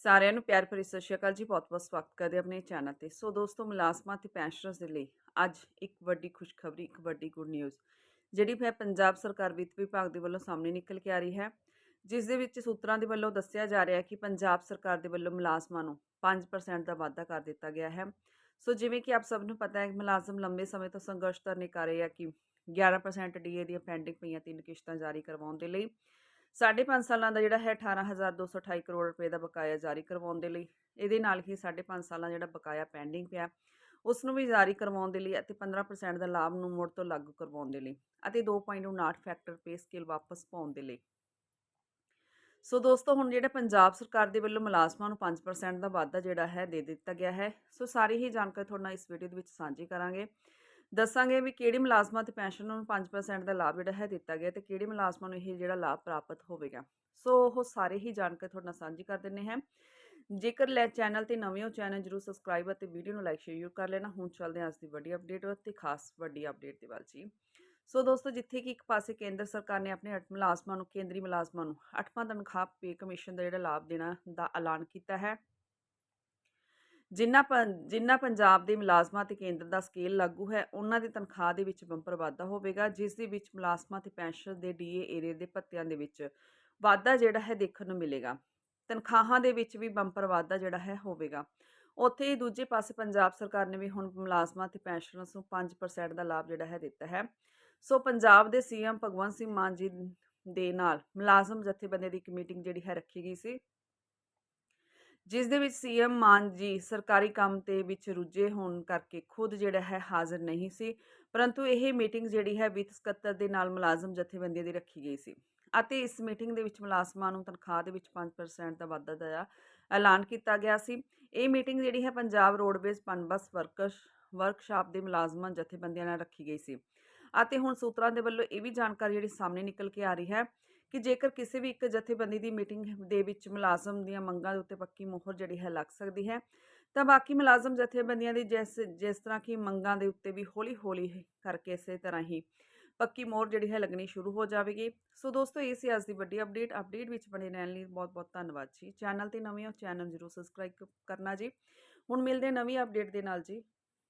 ਸਾਰਿਆਂ ਨੂੰ ਪਿਆਰ ਭਰੀ ਸਤਿ ਸ਼੍ਰੀ ਅਕਾਲ ਜੀ। ਬਹੁਤ-ਬਹੁਤ ਸਵਾਗਤ ਕਰਦੇ ਆਪਣੇ ਚੈਨਲ ਤੇ। ਸੋ ਦੋਸਤੋ, ਮੁਲਾਜ਼ਮਾਂ ਤੇ ਪੈਨਸ਼ਨਰਸ ਦੇ ਲਈ ਅੱਜ ਇੱਕ ਵੱਡੀ ਖੁਸ਼ਖਬਰੀ, ਇੱਕ ਵੱਡੀ ਗੁੱਡ ਨਿਊਜ਼, ਜਿਹੜੀ ਹੈ ਪੰਜਾਬ ਸਰਕਾਰ ਵਿੱਤ ਵਿਭਾਗ ਦੇ ਵੱਲੋਂ ਸਾਹਮਣੇ ਨਿਕਲ ਕੇ ਆ ਰਹੀ ਹੈ। ਜਿਸ ਦੇ ਵਿੱਚ ਸੂਤਰਾਂ ਦੇ ਵੱਲੋਂ ਦੱਸਿਆ ਜਾ ਰਿਹਾ ਹੈ ਕਿ ਪੰਜਾਬ ਸਰਕਾਰ ਦੇ ਵੱਲੋਂ ਮੁਲਾਜ਼ਮਾਂ ਨੂੰ 5% ਦਾ ਵਾਧਾ ਕਰ ਦਿੱਤਾ ਗਿਆ ਹੈ। ਸੋ ਜਿਵੇਂ ਕਿ ਆਪ ਸਭ ਨੂੰ ਪਤਾ ਹੈ, ਮੁਲਾਜ਼ਮ ਲੰਬੇ ਸਮੇਂ ਤੋਂ ਸੰਘਰਸ਼ ਧਰਨੇ ਕਰ ਰਹੇ ਆ ਕਿ 11% ਡੀਏ ਦੀਆਂ ਪੈਂਡਿੰਗ ਪਈਆਂ ਤਿੰਨ ਕਿਸ਼ਤਾਂ ਜਾਰੀ ਕਰਵਾਉਣ ਦੇ ਲਈ। ਸਾਢੇ ਪੰਜ ਸਾਲਾਂ ਦਾ ਜਿਹੜਾ ਹੈ 18228 ਕਰੋੜ ਰੁਪਏ ਦਾ ਬਕਾਇਆ ਜਾਰੀ ਕਰਵਾਉਣ ਦੇ ਲਈ, ਇਹਦੇ ਨਾਲ ਹੀ ਸਾਢੇ ਪੰਜ ਸਾਲਾਂ ਜਿਹੜਾ ਬਕਾਇਆ ਪੈਂਡਿੰਗ ਪਿਆ। ਉਸ ਨੂੰ ਵੀ ਜਾਰੀ ਕਰਵਾਉਣ ਦੇ ਲਈ ਅਤੇ 15% ਦਾ ਲਾਭ ਨੂੰ ਮੁੜ ਤੋਂ ਲਾਗੂ ਕਰਵਾਉਣ ਦੇ ਲਈ ਅਤੇ 2.59 ਫੈਕਟਰ ਪੇ ਸਕੇਲ ਵਾਪਸ ਪਾਉਣ ਦੇ ਲਈ। ਸੋ ਦੋਸਤੋ, ਹੁਣ ਜਿਹੜਾ ਪੰਜਾਬ ਸਰਕਾਰ ਦੇ ਵੱਲੋਂ ਮੁਲਾਜ਼ਮਾਂ ਨੂੰ 5% ਦਾ ਵਾਧਾ ਜਿਹੜਾ ਹੈ ਦੇ ਦਿੱਤਾ ਗਿਆ ਹੈ। ਸੋ ਸਾਰੀ ਹੀ ਜਾਣਕਾਰੀ ਤੁਹਾਡੇ ਨਾਲ ਇਸ ਵੀਡੀਓ ਦੇ ਵਿੱਚ ਸਾਂਝੀ ਕਰਾਂਗੇ। ਦੱਸਾਂਗੇ ਵੀ ਕਿਹੜੇ ਮੁਲਾਜ਼ਮਾਂ ਤੇ ਪੈਨਸ਼ਨ ਨੂੰ 5% ਦਾ ਲਾਭ ਜਿਹੜਾ ਹੈ ਦਿੱਤਾ ਗਿਆ ਤੇ ਕਿਹੜੇ ਮੁਲਾਜ਼ਮਾਂ ਨੂੰ ਇਹ ਜਿਹੜਾ ਲਾਭ ਪ੍ਰਾਪਤ ਹੋਵੇਗਾ। ਸੋ ਉਹ ਸਾਰੇ ਹੀ ਜਾਣਕਾਰੀ ਤੁਹਾਡੇ ਨਾਲ ਸਾਂਝੀ ਕਰ ਦਿੰਨੇ ਹਾਂ। ਜੇਕਰ ਲੈ ਚੈਨਲ ਤੇ ਨਵੇਂ ਹੋ ਚੈਨਲ ਜਰੂਰ ਸਬਸਕ੍ਰਾਈਬ ਅਤੇ ਵੀਡੀਓ ਨੂੰ ਲਾਈਕ ਸ਼ੇਅਰ ਕਰ ਲੈਣਾ। ਹੁਣ ਚੱਲਦੇ ਹਾਂ ਅੱਜ ਦੀ ਵੱਡੀ ਅਪਡੇਟ ਤੇ ਖਾਸ ਵੱਡੀ ਅਪਡੇਟ ਦੇ ਵੱਲ ਜੀ। ਸੋ ਦੋਸਤੋ, ਜਿੱਥੇ ਕਿ ਇੱਕ ਪਾਸੇ ਕੇਂਦਰ ਸਰਕਾਰ ਨੇ ਆਪਣੇ ਅੱਠ ਮੁਲਾਜ਼ਮਾਂ ਨੂੰ, ਕੇਂਦਰੀ ਮੁਲਾਜ਼ਮਾਂ ਨੂੰ 8ਵਾਂ ਤਨਖਾਹ ਪੇ ਕਮਿਸ਼ਨ ਦਾ ਜਿਹੜਾ ਲਾਭ ਦੇਣਾ ਦਾ ਐਲਾਨ ਕੀਤਾ ਹੈ। ਜਿਨ੍ਹਾਂ ਪੰ ਜਿਨ੍ਹਾਂ ਪੰਜਾਬ ਦੇ ਮੁਲਾਜ਼ਮਾਂ ਤੇ ਕੇਂਦਰ ਦਾ ਸਕੇਲ ਲਾਗੂ ਹੈ, ਉਹਨਾਂ ਦੀ ਤਨਖਾਹ ਦੇ ਵਿੱਚ ਬੰਪਰ ਵਾਧਾ ਹੋਵੇਗਾ, ਜਿਸ ਦੇ ਵਿੱਚ ਮੁਲਾਜ਼ਮਾਂ ਤੇ ਪੈਨਸ਼ਨ ਦੇ ਡੀਏ ਏਰੀਏ ਦੇ ਭੱਤਿਆਂ ਦੇ ਵਿੱਚ ਵਾਧਾ ਜਿਹੜਾ ਹੈ ਦੇਖਣ ਨੂੰ ਮਿਲੇਗਾ। ਤਨਖਾਹਾਂ ਦੇ ਵਿੱਚ ਵੀ ਬੰਪਰ ਵਾਧਾ ਜਿਹੜਾ ਹੈ ਹੋਵੇਗਾ। ਉੱਥੇ ਹੀ ਦੂਜੇ ਪਾਸੇ ਪੰਜਾਬ ਸਰਕਾਰ ਨੇ ਵੀ ਹੁਣ ਮੁਲਾਜ਼ਮਾਂ ਤੇ ਪੈਨਸ਼ਨਰਸ ਨੂੰ 5% ਦਾ ਲਾਭ ਜਿਹੜਾ ਹੈ ਦਿੱਤਾ ਹੈ। ਸੋ ਪੰਜਾਬ ਦੇ ਸੀਐਮ ਭਗਵੰਤ ਸਿੰਘ ਮਾਨ ਜੀ ਦੇ ਨਾਲ ਮੁਲਾਜ਼ਮ ਜਥੇਬੰਦੀ ਦੀ ਇੱਕ ਮੀਟਿੰਗ ਜਿਹੜੀ ਹੈ ਰੱਖੀ ਗਈ ਸੀ। ਜਿਸ ਦੇ ਵਿੱਚ ਸੀਐਮ ਮਾਨ ਜੀ ਸਰਕਾਰੀ ਕੰਮ ਤੇ ਵਿੱਚ ਰੁੱਝੇ ਹੋਣ ਕਰਕੇ ਖੁਦ ਜਿਹੜਾ ਹੈ ਹਾਜ਼ਰ ਨਹੀਂ ਸੀ, ਪਰੰਤੂ ਇਹ ਮੀਟਿੰਗ ਜਿਹੜੀ ਹੈ ਵਿੱਤ ਸਕੱਤਰ ਦੇ ਨਾਲ ਮੁਲਾਜ਼ਮ ਜਥੇਬੰਦੀਆਂ ਦੀ ਰੱਖੀ ਗਈ ਸੀ ਅਤੇ ਇਸ ਮੀਟਿੰਗ ਦੇ ਵਿੱਚ ਮੁਲਾਜ਼ਮਾਂ ਨੂੰ ਤਨਖਾਹ ਦੇ ਵਿੱਚ 5% ਦਾ ਵਾਧਾ ਦਾ ਐਲਾਨ ਕੀਤਾ ਗਿਆ ਸੀ। ਇਹ ਮੀਟਿੰਗ ਜਿਹੜੀ ਹੈ Punjab roadways Punbus workers workshop ਦੇ ਮੁਲਾਜ਼ਮਾਂ, ਜਥੇਬੰਦੀਆਂ ਨਾਲ ਰੱਖੀ ਗਈ ਸੀ ਅਤੇ ਹੁਣ ਸੂਤਰਾਂ ਦੇ ਵੱਲੋਂ ਇਹ ਵੀ ਜਾਣਕਾਰੀ ਜਿਹੜੀ ਸਾਹਮਣੇ ਨਿਕਲ ਕੇ ਆ ਰਹੀ ਹੈ ਕਿ ਜੇਕਰ ਕਿਸੇ ਵੀ ਇੱਕ ਜਥੇਬੰਦੀ ਦੀ ਮੀਟਿੰਗ ਦੇ ਵਿੱਚ ਮੁਲਾਜ਼ਮ ਦੀਆਂ ਮੰਗਾਂ ਦੇ ਉੱਤੇ ਪੱਕੀ ਮੋਹਰ ਜਿਹੜੀ ਹੈ ਲੱਗ ਸਕਦੀ ਹੈ, ਤਾਂ ਬਾਕੀ ਮੁਲਾਜ਼ਮ ਜਥੇਬੰਦੀਆਂ ਦੀ ਜਿਸ ਜਿਸ ਤਰ੍ਹਾਂ ਕਿ ਮੰਗਾਂ ਦੇ ਉੱਤੇ ਵੀ ਹੌਲੀ-ਹੌਲੀ ਕਰਕੇ ਇਸੇ ਤਰ੍ਹਾਂ ਹੀ ਪੱਕੀ ਮੋਹਰ ਜਿਹੜੀ ਹੈ ਲੱਗਣੀ ਸ਼ੁਰੂ ਹੋ ਜਾਵੇਗੀ। ਸੋ ਦੋਸਤੋ, ਇਹ ਸੀ ਅੱਜ ਦੀ ਵੱਡੀ ਅਪਡੇਟ ਅਪਡੇਟ ਵਿੱਚ ਬਣੇ ਰਹਿਣ ਲਈ ਬਹੁਤ-ਬਹੁਤ ਧੰਨਵਾਦ ਜੀ। ਚੈਨਲ ਤੇ ਨਵੇਂ ਹੋ, ਚੈਨਲ ਜ਼ਰੂਰ ਸਬਸਕ੍ਰਾਈਬ ਕਰਨਾ ਜੀ। ਹੁਣ ਮਿਲਦੇ ਨਵੀਂ ਅਪਡੇਟ ਦੇ ਨਾਲ ਜੀ।